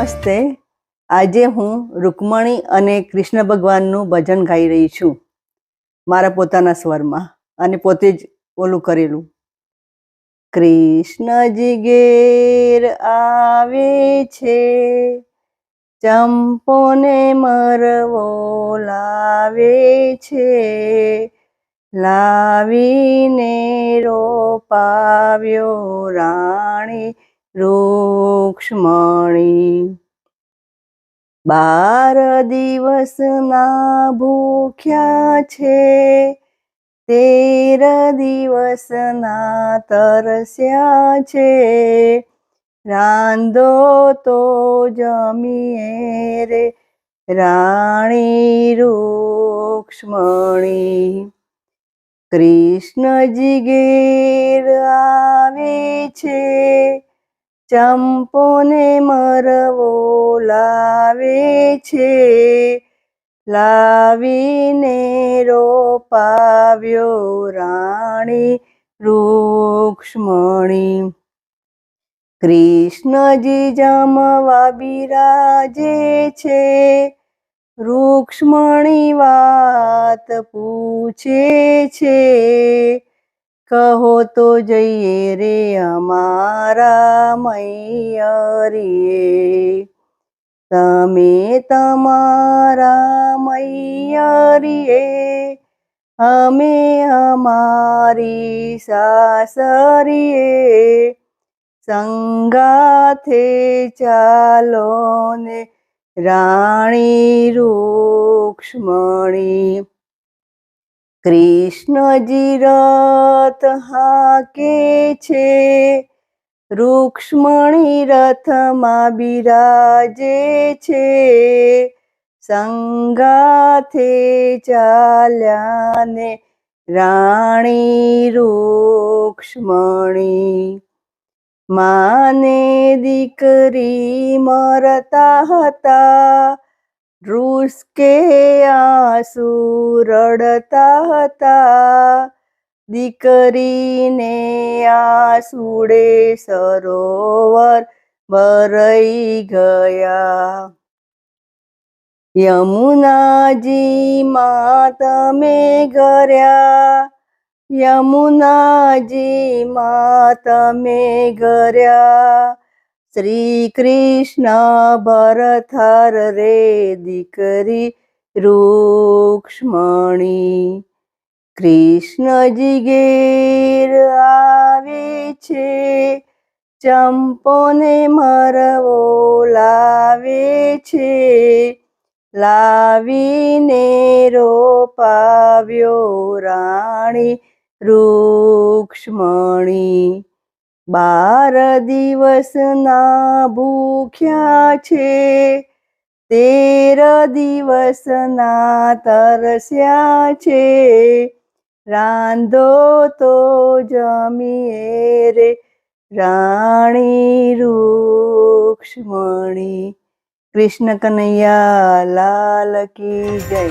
નમસ્તે. આજે હું રૂકમણી અને કૃષ્ણ ભગવાનનું ભજન ગાઈ રહી છું. મારા પોતાના સ્વરમાં અને પોતે જ ઓલું કરેલું. કૃષ્ણજી ઘેર આવે છે. ચંપોને મરવો લાવે છે. લાવીને રોપાવ્યો રાણી રૂક્ષ્મણી. બાર દિવસના ભૂખ્યા છે, તેર દિવસના તરસ્યા છે. રાંધો તો જમીએ રે, રાણી રૂક્ષ્મણી. કૃષ્ણ જીગેર આવે છે ચંપોને મરવો લાવે છે. લાવીને રોપાવ્યો રાણી રૂક્ષ્મણી. કૃષ્ણજી જમવા બિરાજે છે. રૂક્ષ્મણી વાત પૂછે છે. કહો તો જઈએ રે અમારા મૈયરીએ. તમે તમારા મૈયરીએ, અમે અમારી સાસરીએ. સંગાથે ચાલો ને રાણી રૂક્ષ્મણી કૃષ્ણજી રથ હાકે છે. રૂક્ષ્મણી રથમાં બિરાજે છે. સંગાથે ચાલ્યાને રાણી રૂક્ષ્મણી. માને દીકરી મરતા હતા. રૂસકે આંસુ રડતા હતા. દીકરીને આંસુડે સરોવર ભરાઈ ગયા. યમુનાજી માં તમે ઘર્યા. યમુનાજી માં તમે ઘર્યા. શ્રી કૃષ્ણ ભરથર રે દીકરી રૂક્ષ્મણી. કૃષ્ણજી ઘેર આવે છે, ચંપોને મરવો લાવે છે. લાવીને રોપાવ્યો રાણી રૂક્ષ્મણી. બાર દિવસના ભૂખ્યા છે, તેર દિવસના તરસ્યા છે. રાંધો તો જમીએ રે, રાણી રૂક્ષ્મણી. કૃષ્ણ કનૈયા લાલ કી જય.